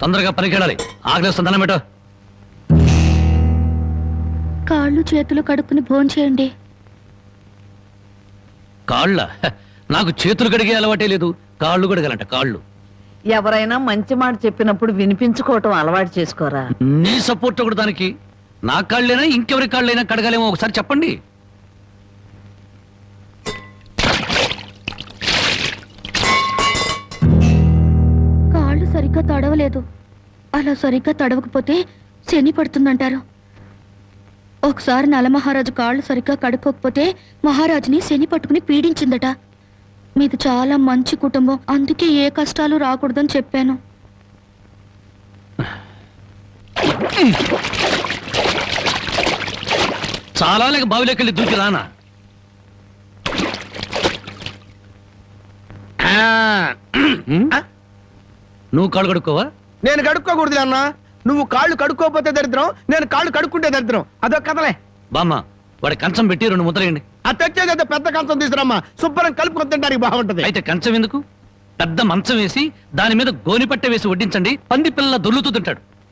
తొందరగా పనికెళ్ళాలి. ఆకలి దండం పెట్టు కాళ్ళు చేతులు కడుక్కుని భోంచేయండి కాళ్ళ? హ, నాకు చేతులు కడిగే అలవాటే లేదు. కాళ్ళు కడగాలంట కాళ్ళు. ఎవరైనా మంచి మాట చెప్పినప్పుడు వినిపించుకోవటం అలవాటు చేసుకోరా? నీ సపోర్ట్ ఒకటి దానికి. నా కాళ్ళైనా ఇంకెవరి కాళ్ళైనా కడగాలేమో ఒకసారి చెప్పండి. సరిగ్గా తడవలేదు అలా సరిగ్గా తడవకపోతే శని పడుతుందంటారు ఒకసారి నలమహారాజు కాళ్ళు సరిగ్గా కడుక్కోకపోతే మహారాజుని శని పట్టుకుని పీడించిందట మీది చాలా మంచి కుటుంబం అందుకే ఏ కష్టాలు రాకూడదని చెప్పాను చాలా లేక బావిలోకి దూకి రానా? ఆ? నువ్వు కాళ్ళు కడుక్కోవా? నేను కడుక్కోకూడదు అన్న నువ్వు కాళ్ళు కడుక్కోపోతే దరిద్రం నేను కాళ్ళు కడుక్కుంటే దరిద్రం. అదొక కథలే. బామ్మ వాడి కంచం పెట్టి రెండు ముద్రయండి ఆ తెచ్చేది అయితే పెద్ద కంచం తీసుకురమ్మా. శుభ్రం కలుపుకొని తింటానికి బాగుంటది. అయితే కంచం ఎందుకు? పెద్ద మంచం వేసి దాని మీద గోని పట్టె వేసి వడ్డించండి. పంది పిల్ల దొర్లుతూ తింటాడు.